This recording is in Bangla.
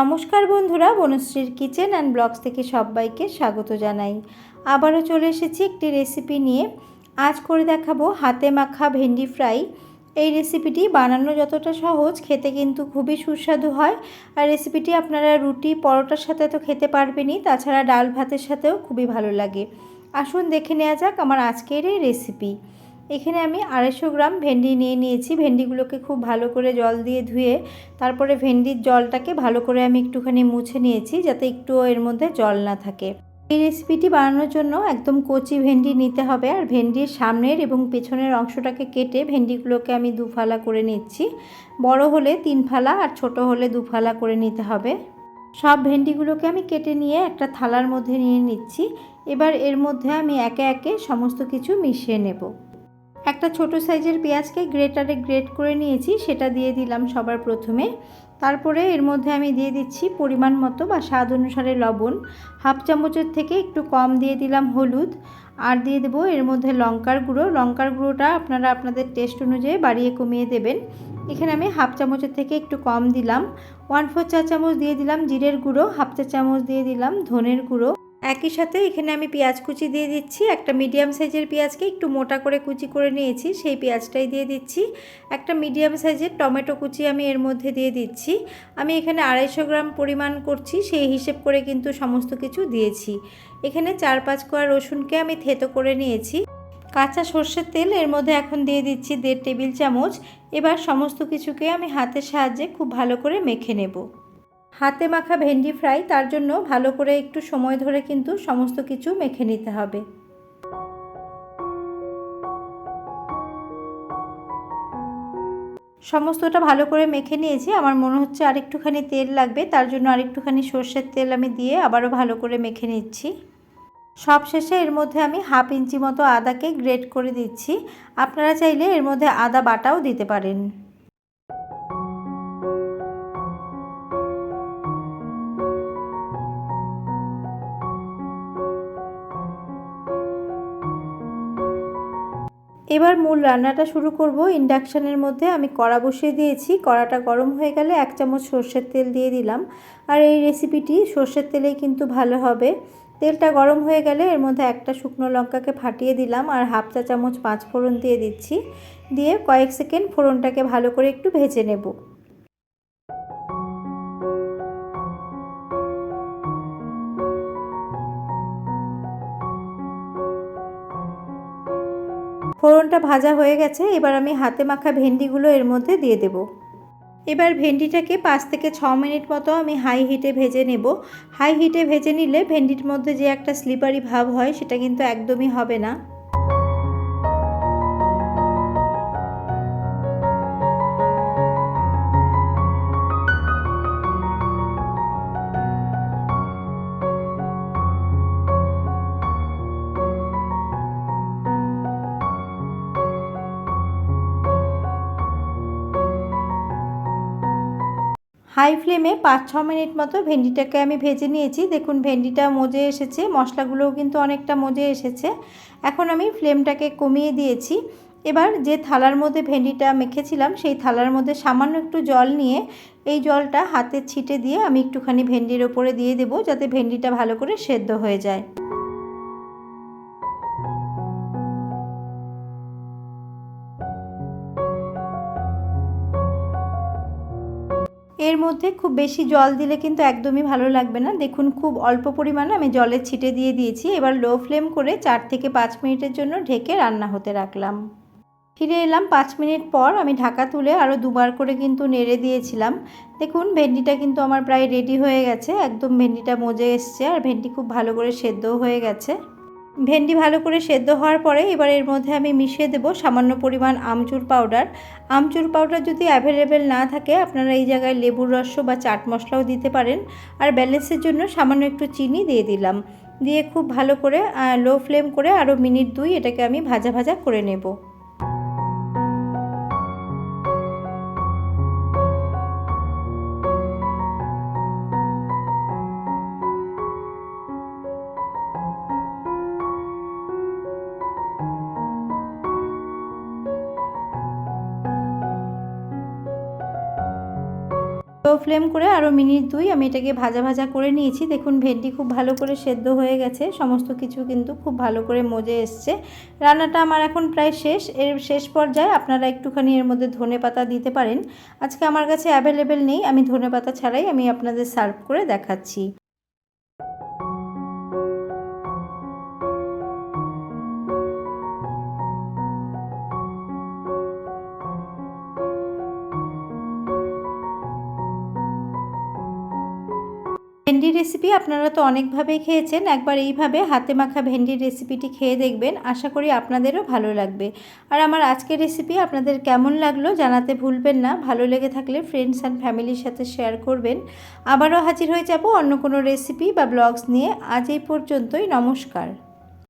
নমস্কার বন্ধুরা, বনশ্রীর কিচেন অ্যান্ড ব্লগস থেকে সবাইকে স্বাগত জানাই। আবারও চলে এসেছি একটি রেসিপি নিয়ে। আজ করে দেখাবো হাতে মাখা ভেন্ডি ফ্রাই। এই রেসিপিটি বানানো যতটা সহজ, খেতে কিন্তু খুবই সুস্বাদু হয়। আর রেসিপিটি আপনারা রুটি, পরোটার সাথে তো খেতে পারবেনই, তাছাড়া ডাল ভাতের সাথেও খুবই ভালো লাগে। আসুন দেখে নেওয়া যাক আমার আজকের এই রেসিপি এখানে আমি আড়াইশো গ্রাম ভেন্ডি নিয়ে নিয়েছি। ভেন্ডিগুলোকে খুব ভালো করে জল দিয়ে ধুয়ে তারপরে ভেন্ডির জলটাকে ভালো করে আমি একটুখানি মুছে নিয়েছি যাতে একটু এর মধ্যে জল না থাকে। এই রেসিপিটি বানানোর জন্য একদম কচি ভেন্ডি নিতে হবে আর ভেন্ডির সামনের এবং পেছনের অংশটাকে কেটে ভেন্ডিগুলোকে আমি দু ফালা করে নিচ্ছি। বড় হলে তিন ফালা আর ছোট হলে দু ফালা করে নিতে হবে। সব ভেন্ডিগুলোকে আমি কেটে নিয়ে একটা থালার মধ্যে নিয়ে নিচ্ছি। এবার এর মধ্যে আমি একে একে সমস্ত কিছু মিশিয়ে নেব। একটা ছোট সাইজের পেঁয়াজকে গ্রেটারে গ্রেট করে নিয়েছি, সেটা দিয়ে দিলাম সবার প্রথমে। তারপরে এর মধ্যে আমি দিয়ে দিচ্ছি পরিমাণ মতো বা স্বাদ অনুসারে লবণ। হাফ চামচের থেকে একটু কম দিয়ে দিলাম হলুদ। আর দিয়ে দেবো এর মধ্যে লঙ্কার গুঁড়ো। লঙ্কার গুঁড়োটা আপনারা আপনাদের টেস্ট অনুযায়ী বাড়িয়ে কমিয়ে দেবেন। এখানে আমি হাফ চামচের থেকে একটু কম দিলাম। ওয়ান ফোর চা চামচ দিয়ে দিলাম জিরের গুঁড়ো। হাফ চা চামচ দিয়ে দিলাম ধনের গুঁড়ো। একই সাথে এখানে আমি পেঁয়াজ কুচি দিয়ে দিচ্ছি। একটা মিডিয়াম সাইজের পেঁয়াজকে একটু মোটা করে কুচি করে নিয়েছি, সেই পেঁয়াজটাই দিয়ে দিচ্ছি। একটা মিডিয়াম সাইজের টমেটো কুচি আমি এর মধ্যে দিয়ে দিচ্ছি। আমি এখানে আড়াইশো গ্রাম পরিমাণ করছি, সেই হিসেব করে কিন্তু সমস্ত কিছু দিয়েছি। এখানে চার পাঁচ কোয়া রসুনকে আমি থেতো করে নিয়েছি। কাঁচা সর্ষের তেল এর মধ্যে এখন দিয়ে দিচ্ছি দেড় টেবিল চামচ। এবার সমস্ত কিছুকে আমি হাতের সাহায্যে খুব ভালো করে মেখে নেব। হাতে মাখা ভেন্ডি ফ্রাই তার জন্য ভালো করে একটু সময় ধরে কিন্তু সমস্ত কিছু মেখে নিতে হবে। সমস্তটা ভালো করে মেখে নিয়েছি। আমার মনে হচ্ছে আরেকটুখানি তেল লাগবে, তার জন্য আরেকটুখানি সর্ষের তেল আমি দিয়ে আবারও ভালো করে মেখে নিচ্ছি। সব শেষে এর মধ্যে আমি হাফ ইঞ্চি মতো আদাকে গ্রেট করে দিচ্ছি। আপনারা চাইলে এর মধ্যে আদা বাটাও দিতে পারেন। এবার মূল রান্নাটা শুরু করব। ইন্ডাকশানের মধ্যে আমি কড়া বসিয়ে দিয়েছি। কড়াটা গরম হয়ে গেলে এক চামচ সর্ষের তেল দিয়ে দিলাম। আর এই রেসিপিটি সর্ষের তেলেই কিন্তু ভালো হবে। তেলটা গরম হয়ে গেলে এর মধ্যে একটা শুকনো লঙ্কাকে ফাটিয়ে দিলাম আর হাফ চা চামচ পাঁচ ফোড়ন দিয়ে দিচ্ছি। দিয়ে কয়েক সেকেন্ড ফোড়নটাকে ভালো করে একটু ভেজে নেব। ফোড়নটা ভাজা হয়ে গেছে, এবার আমি হাতে মাখা ভেন্ডিগুলো এর মধ্যে দিয়ে দেব। এবার ভেন্ডিটাকে পাঁচ থেকে ছ মিনিট মতো আমি হাই হিটে ভেজে নেব। হাই হিটে ভেজে নিলে ভেন্ডির মধ্যে যে একটা স্লিপারি ভাব হয়, সেটা কিন্তু একদমই হবে না। হাই ফ্লেমে পাঁচ, ছ মিনিট মতো ভেন্ডিটাকে আমি ভেজে নিয়েছি। দেখুন, ভেন্ডিটা মজে এসেছে, মশলাগুলোও কিন্তু অনেকটা মজে এসেছে। এখন আমি ফ্লেমটাকে কমিয়ে দিয়েছি। এবার যে থালার মধ্যে ভেন্ডিটা মেখেছিলাম, সেই থালার মধ্যে সামান্য একটু জল নিয়ে এই জলটা হাতে ছিটে দিয়ে আমি একটুখানি ভেন্ডির ওপরে দিয়ে দেবো, যাতে ভেন্ডিটা ভালো করে সেদ্ধ হয়ে যায়। এর মধ্যে খুব বেশি জল দিলে কিন্তু একদমই ভালো লাগবে না। দেখুন, খুব অল্প পরিমাণে আমি জলের ছিটে দিয়ে দিয়েছি। এবার লো ফ্লেম করে চার থেকে পাঁচ মিনিটের জন্য ঢেকে রান্না হতে রাখলাম। ফিরে এলাম পাঁচ মিনিট পর আমি ঢাকা তুলে আরও দুবার করে কিন্তু নেড়ে দিয়েছিলাম। দেখুন, ভেন্ডিটা কিন্তু আমার প্রায় রেডি হয়ে গেছে। একদম ভেন্ডিটা মজে এসছে আর ভেন্ডি খুব ভালো করে সেদ্ধও হয়ে গেছে। ভেন্ডি ভালো করে সেদ্ধ হওয়ার পরে এবার এর মধ্যে আমি মিশিয়ে দেব সামান্য পরিমাণ আমচুর পাউডার। আমচুর পাউডার যদি অ্যাভেলেবেল না থাকে, আপনারা এই জায়গায় লেবুর রস বা চাট মশলাও দিতে পারেন। আর ব্যালেন্সের জন্য সামান্য একটু চিনি দিয়ে দিলাম। দিয়ে খুব ভালো করে লো ফ্লেম করে আরও মিনিট দুই এটাকে আমি ভাজা ভাজা করে নেব। ফ্লেম করে আরও মিনিট দুই আমি এটাকে ভাজা ভাজা করে নিয়েছি। দেখুন, ভেন্ডি খুব ভালো করে সেদ্ধ হয়ে গেছে। সমস্ত কিছু কিন্তু খুব ভালো করে মজে এসছে। রান্নাটা আমার এখন প্রায় শেষ। এর শেষ পর্যায়ে আপনারা একটুখানি এর মধ্যে ধনে পাতা দিতে পারেন। আজকে আমার কাছে অ্যাভেলেবেল নেই। আমি ধনে পাতা ছাড়াই আমি আপনাদের সার্ভ করে দেখাচ্ছি। ভেন্ডি রেসিপি আপনারা তো অনেকভাবেই খেয়েছেন, একবার এইভাবে হাতে মাখা ভেন্ডির রেসিপিটি খেয়ে দেখবেন, আশা করি আপনাদেরও ভালো লাগবে। আর আমার আজকের রেসিপি আপনাদের কেমন লাগল জানাতে ভুলবেন না, ভালো লেগে থাকলে ফ্রেন্ডস অ্যান্ড ফ্যামিলির সাথে শেয়ার করবেন। আবারও হাজির হয়ে যাব অন্য কোনো রেসিপি বা ব্লগস নিয়ে, আজ এই পর্যন্তই, নমস্কার।